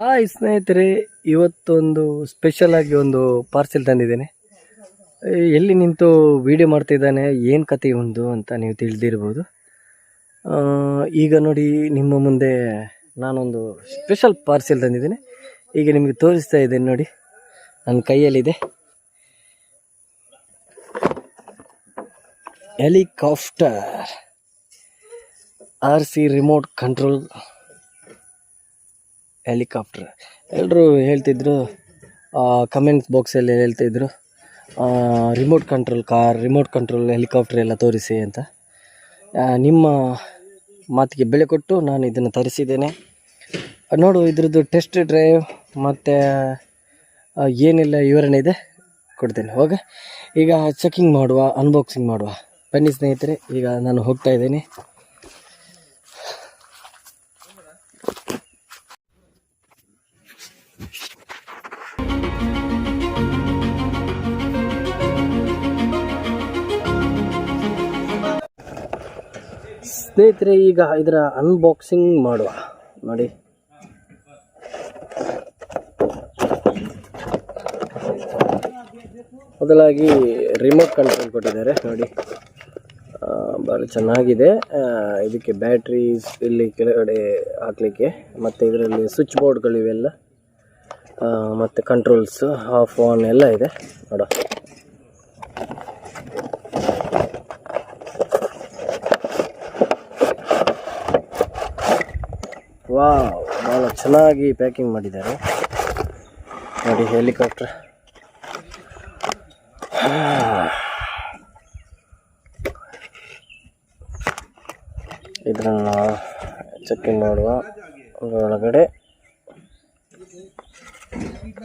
Hi ಸ್ನೇಹಿತರೆ, ಇವತ್ತೊಂದು special ಆಗಿ ಒಂದು ಪಾರ್ಸೆಲ್ ತಂದಿದ್ದೇನೆ. ಎಲ್ಲಿ ನಿಂತು ವೀಡಿಯೋ ಮಾಡ್ತಿದ್ದಾನೆ, ಏನು ಕತೆ ಒಂದು ಅಂತ ನೀವು ತಿಳಿದಿರ್ಬೋದು. ಈಗ ನೋಡಿ, ನಿಮ್ಮ ಮುಂದೆ ನಾನೊಂದು ಸ್ಪೆಷಲ್ ಪಾರ್ಸೆಲ್ ತಂದಿದ್ದೇನೆ. ಈಗ ನಿಮಗೆ ತೋರಿಸ್ತಾ ಇದ್ದೇನೆ ನೋಡಿ. ನನ್ನ ಕೈಯಲ್ಲಿದೆ. Helicopter R C remote control helicopter. ಎಲ್ಲರೂ ಹೇಳ್ತಿದ್ರು ಕಮೆಂಟ್ಸ್ ಬಾಕ್ಸಲ್ಲಿ ಹೇಳ್ತಿದ್ರು remote control car remote control helicopter ಎಲ್ಲ ತೋರಿಸಿ ಅಂತ. ನಿಮ್ಮ ಮಾತಿಗೆ ಬೆಲೆ ಕೊಟ್ಟು ನಾನು ಇದನ್ನು ತರಿಸಿದ್ದೇನೆ. ನೋಡು, ಇದ್ರದ್ದು ಟೆಸ್ಟ್ ಡ್ರೈವ್ ಮತ್ತು ಏನೆಲ್ಲ, ವಿವರಣೆ ಇದೆ, ಕೊಡ್ತೇನೆ. ಓಕೆ ಈಗ ಚೆಕಿಂಗ್ ಮಾಡುವ ಅನ್ಬಾಕ್ಸಿಂಗ್ ಮಾಡುವ. ಬನ್ನಿ ಸ್ನೇಹಿತರೆ, ಈಗ ನಾನು ಹೋಗ್ತಾ ಇದ್ದೇನೆ. ಸ್ನೇಹಿತರೆ, ಈಗ ಇದರ ಅನ್ಬಾಕ್ಸಿಂಗ್ ಮಾಡುವ. ನೋಡಿ. ಮೊದಲಾಗಿ ರಿಮೋಟ್ ಕಂಟ್ರೋಲ್ ಕೊಟ್ಟಿದ್ದಾರೆ. ನೋಡಿ. ಭಾಳ ಚೆನ್ನಾಗಿದೆ. ಇದಕ್ಕೆ ಬ್ಯಾಟ್ರೀಸ್ ಇಲ್ಲಿ ಕೆಳಗಡೆ ಹಾಕಲಿಕ್ಕೆ, ಮತ್ತು ಇದರಲ್ಲಿ ಸ್ವಿಚ್ ಬೋರ್ಡ್ಗಳಿವೆಲ್ಲ ಮತ್ತು ಕಂಟ್ರೋಲ್ಸ್ ಆಫ್ ಆನ್ ಎಲ್ಲ ಇದೆ. ನೋಡ ವಾವ್ ಭಾಳ ಚೆನ್ನಾಗಿ ಪ್ಯಾಕಿಂಗ್ ಮಾಡಿದ್ದಾರೆ. ನೋಡಿ, ಹೆಲಿಕಾಪ್ಟರ್. ಇದನ್ನು ಚೆಕಿಂಗ್ ಮಾಡುವ. ಒಳಗಡೆ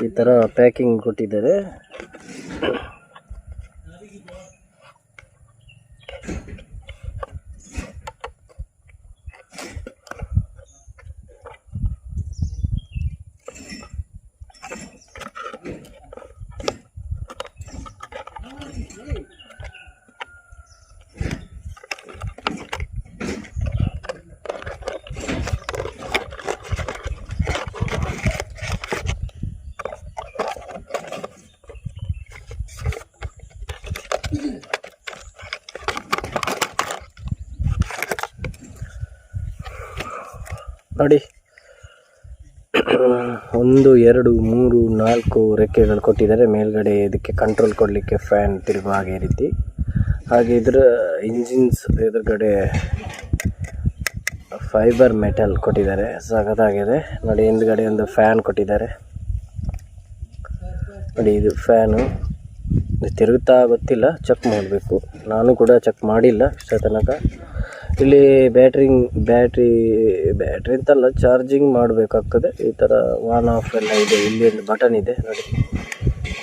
ಈ ಥರ ಪ್ಯಾಕಿಂಗ್ ಕೊಟ್ಟಿದ್ದಾರೆ. ನೋಡಿ ಒಂದು, ಎರಡು, ಮೂರು, ನಾಲ್ಕು ರೆಕ್ಕೆಗಳು ಕೊಟ್ಟಿದ್ದಾರೆ. ಮೇಲ್ಗಡೆ ಇದಕ್ಕೆ ಕಂಟ್ರೋಲ್ ಕೊಡಲಿಕ್ಕೆ ಫ್ಯಾನ್ ತಿರುಗುವ ಹಾಗೆ ರೀತಿ. ಹಾಗೆ ಇದರ ಇಂಜಿನ್ಸ್ ಎದುರುಗಡೆ ಫೈಬರ್ ಮೆಟಲ್ ಕೊಟ್ಟಿದ್ದಾರೆ. ಸಖತ್ತಾಗಿದೆ ನೋಡಿ, ಹಿಂದ್ಗಡೆ ಒಂದು ಫ್ಯಾನ್ ಕೊಟ್ಟಿದ್ದಾರೆ. ನೋಡಿ, ಇದು ಫ್ಯಾನು ತಿರುಗುತ್ತಾ ಗೊತ್ತಿಲ್ಲ. ಚೆಕ್ ಮಾಡಬೇಕು. ನಾನು ಕೂಡ ಚೆಕ್ ಮಾಡಿಲ್ಲ ಇಷ್ಟ ಇಲ್ಲಿ ಬ್ಯಾಟ್ರಿ ಬ್ಯಾಟ್ರಿ ಬ್ಯಾಟ್ರಿ ಅಂತಲ್ಲ ಚಾರ್ಜಿಂಗ್ ಮಾಡಬೇಕಾಗ್ತದೆ. ಈ ಥರ ಆನ್ ಆಫ್ ಎಲ್ಲ ಇದೆ. ಇಲ್ಲಿ ಒಂದು ಬಟನ್ ಇದೆ, ನೋಡಿ.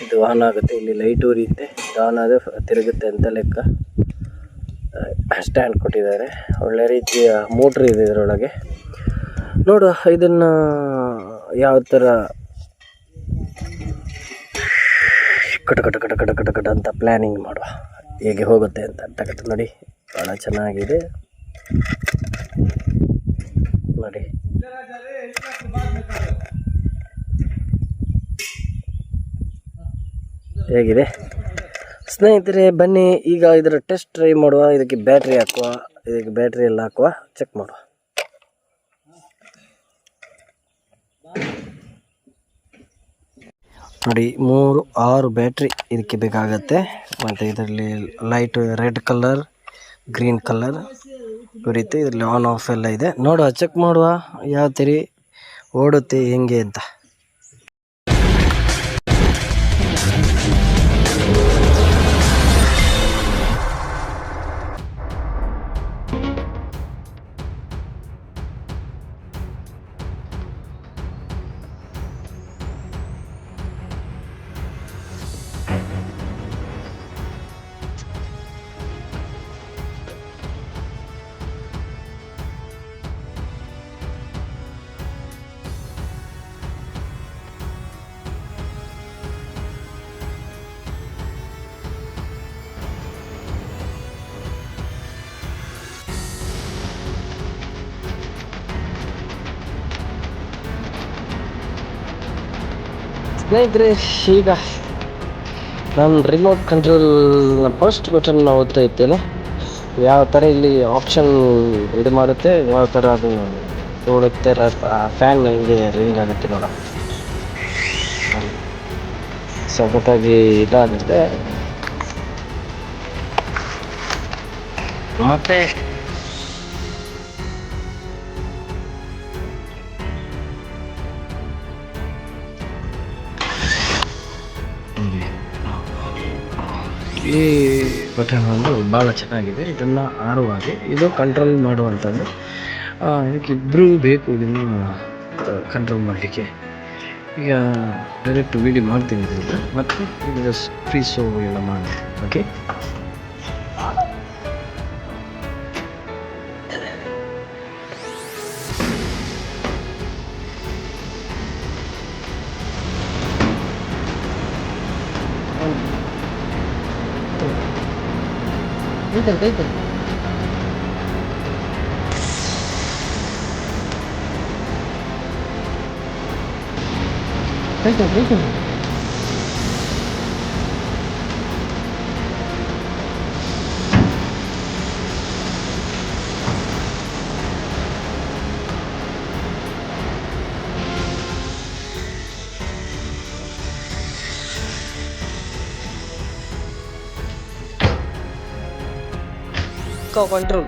ಇದು ಆನ್ ಆಗುತ್ತೆ. ಇಲ್ಲಿ ಲೈಟ್ ಉರಿಯುತ್ತೆ. ಆನ್ ಆದರೆ ತಿರುಗುತ್ತೆ ಅಂತ ಲೆಕ್ಕ. ಸ್ಟ್ಯಾಂಡ್ ಕೊಟ್ಟಿದ್ದಾರೆ. ಒಳ್ಳೆ ರೀತಿಯ ಮೋಟ್ರ್ ಇದೆ ಇದರೊಳಗೆ. ನೋಡುವ, ಇದನ್ನು ಯಾವ ಥರ ಕಟ ಕಟ ಕಟ ಕಟ ಕಟ ಕಟ ಅಂತ ಪ್ಲ್ಯಾನಿಂಗ್ ಮಾಡುವ. ಹೇಗೆ ಹೋಗುತ್ತೆ ಅಂತ ಅಂತ ನೋಡಿ ಭಾಳ ಚೆನ್ನಾಗಿದೆ. ನೋಡಿ. ಹೇಗಿದೆ? ಸ್ನೇಹಿತರೆ, ಬನ್ನಿ, ಈಗ ಇದರ ಟೆಸ್ಟ್ ಟ್ರೈ ಮಾಡುವ, ಇದಕ್ಕೆ ಬ್ಯಾಟ್ರಿ ಹಾಕುವ, ಇದಕ್ಕೆ ಬ್ಯಾಟ್ರಿ ಎಲ್ಲ ಹಾಕುವ ಚೆಕ್ ಮಾಡುವ. ನೋಡಿ, ಮೂರು, ಆರು ಬ್ಯಾಟ್ರಿ ಇದಕ್ಕೆ ಬೇಕಾಗತ್ತೆ. ಮತ್ತು ಇದರಲ್ಲಿ light red colour green colour ಈ ರೀತಿ ಇದರಲ್ಲಿ ಆನ್ ಆಫ್ ಎಲ್ಲ ಇದೆ. ನೋಡುವ ಚೆಕ್ ಮಾಡುವ. ಯಾವ ಥರ ಓಡುತ್ತೆ ಹೆಂಗೆ ಅಂತ. ಸ್ನೇಹಿತರೆ, ಈಗ ನಾನು ರಿಮೋಟ್ ಕಂಟ್ರೋಲ್ ಫಸ್ಟ್ ಬಟನ್ ಓದ್ತಾ ಇದ್ದೇನೆ ಯಾವ ಥರ ಇಲ್ಲಿ ಆಪ್ಷನ್ ಇದು ಮಾಡುತ್ತೆ, ಯಾವ ಥರ ಅದು ನೋಡುತ್ತೆ ಫ್ಯಾನ್ ಹಿಂಗೆ ರಿಂಗ್ ಆಗುತ್ತೆ ನೋಡ. ಸಖತ್ತಾಗಿ ಇದಾಗುತ್ತೆ. ಮತ್ತೆ? ಈ ಬಟನ್ ಒಂದು ಭಾಳ ಚೆನ್ನಾಗಿದೆ. ಇದನ್ನು ಆರುವಾಗಿ ಇದು ಕಂಟ್ರೋಲ್ ಮಾಡುವಂಥದ್ದು. ಇದಕ್ಕೆ ಇಬ್ಬರೂ ಬೇಕು ಇದನ್ನು ಕಂಟ್ರೋಲ್ ಮಾಡಲಿಕ್ಕೆ. ಈಗ ಡೈರೆಕ್ಟ್ ವೀಡಿಯೋ ಮಾಡ್ತೀನಿ ಇದರಿಂದ ಮತ್ತು ಫ್ರೀ ಶೋ ಎಲ್ಲ ಮಾಡಿ ಓಕೆ Вийди, вийди. Вийди, вийди. ಕಂಟ್ರೋಲ್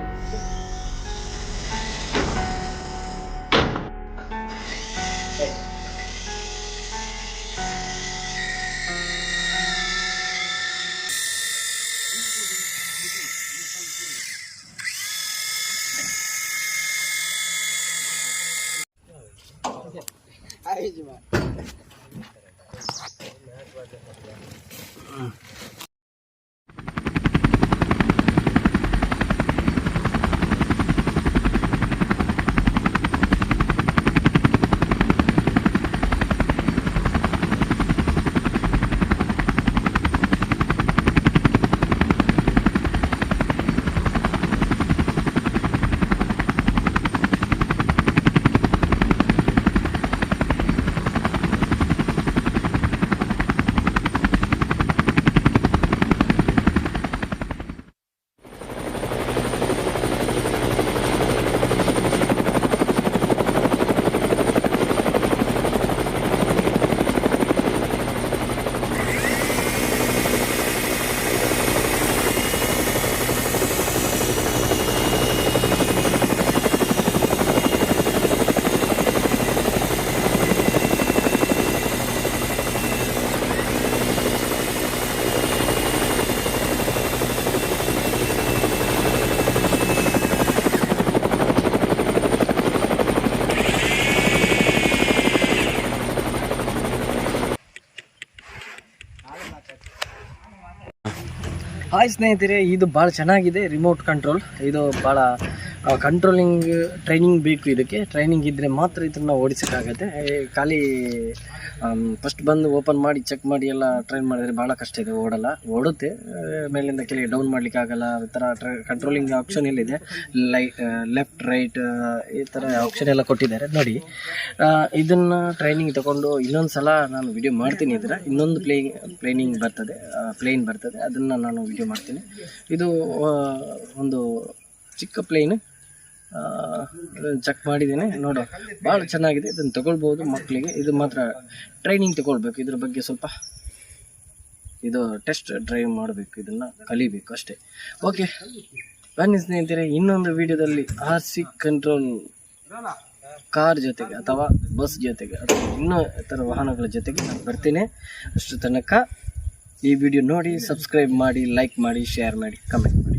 ಹಾಯ್ ಸ್ನೇಹಿತರೆ ಇದು ಭಾಳ ಚೆನ್ನಾಗಿದೆ ರಿಮೋಟ್ ಕಂಟ್ರೋಲ್ ಇದು ಭಾಳ ಕಂಟ್ರೋಲಿಂಗ್ ಟ್ರೈನಿಂಗ್ ಬೇಕು ಇದಕ್ಕೆ. ಟ್ರೈನಿಂಗ್ ಇದ್ದರೆ ಮಾತ್ರ ಇದನ್ನು ಓಡಿಸೋಕ್ಕಾಗತ್ತೆ. ಖಾಲಿ ಫಸ್ಟ್ ಬಂದು ಓಪನ್ ಮಾಡಿ ಚೆಕ್ ಮಾಡಿ ಎಲ್ಲ ಟ್ರೈನ್ ಮಾಡಿದರೆ ಭಾಳ ಕಷ್ಟ ಇದೆ, ಓಡಲ್ಲ. ಓಡುತ್ತೆ. ಮೇಲಿಂದ ಕೆಳಗೆ ಡೌನ್ ಮಾಡಲಿಕ್ಕೆ ಆಗಲ್ಲ ಆ ಥರ ಟ್ರೈ ಕಂಟ್ರೋಲಿಂಗ್ ಆಪ್ಷನ್ ಎಲ್ಲಿದೆ? ಲೈ ಲೆಫ್ಟ್ ರೈಟ್ ಈ ಥರ ಆಪ್ಷನ್ ಎಲ್ಲ ಕೊಟ್ಟಿದ್ದಾರೆ. ನೋಡಿ ಇದನ್ನ ಟ್ರೈನಿಂಗ್ ತಗೊಂಡು ಇನ್ನೊಂದು ಸಲ ನಾನು ವಿಡಿಯೋ ಮಾಡ್ತೀನಿ ಇದರ. ಇನ್ನೊಂದು ಪ್ಲೇ ಪ್ಲೇನಿಂಗ್ ಬರ್ತದೆ. ಪ್ಲೇನ್ ಬರ್ತದೆ. ಅದನ್ನು ನಾನು ವಿಡಿಯೋ ಮಾಡ್ತೀನಿ. ಇದು ಒಂದು ಚಿಕ್ಕ ಪ್ಲೇನ್ ಚೆಕ್ ಮಾಡಿದ್ದೀನಿ, ನೋಡು. ಭಾಳ ಚೆನ್ನಾಗಿದೆ. ಇದನ್ನು ತಗೊಳ್ಬೋದು ಮಕ್ಕಳಿಗೆ ಇದು ಮಾತ್ರ ಟ್ರೈನಿಂಗ್ ತಗೊಳ್ಬೇಕು. ಇದ್ರ ಬಗ್ಗೆ ಸ್ವಲ್ಪ ಇದು ಟೆಸ್ಟ್ ಡ್ರೈವ್ ಮಾಡಬೇಕು. ಇದನ್ನು ಕಲಿಬೇಕು ಅಷ್ಟೇ. ಓಕೆ ಬನ್ನಿ ಸ್ನೇಹಿತರೆ, ಇನ್ನೊಂದು ವಿಡಿಯೋದಲ್ಲಿ ಆರ್ ಸಿ ಕಂಟ್ರೋಲ್ ಕಾರ್ ಜೊತೆಗೆ ಅಥವಾ ಬಸ್ ಜೊತೆಗೆ ಅಥವಾ ಇನ್ನೂ ಥರ ವಾಹನಗಳ ಜೊತೆಗೆ ನಾನು ಬರ್ತೀನಿ. ಅಷ್ಟು ತನಕ ಈ ವಿಡಿಯೋ ನೋಡಿ ಸಬ್ಸ್ಕ್ರೈಬ್ ಮಾಡಿ ಲೈಕ್ ಮಾಡಿ ಶೇರ್ ಮಾಡಿ ಕಮೆಂಟ್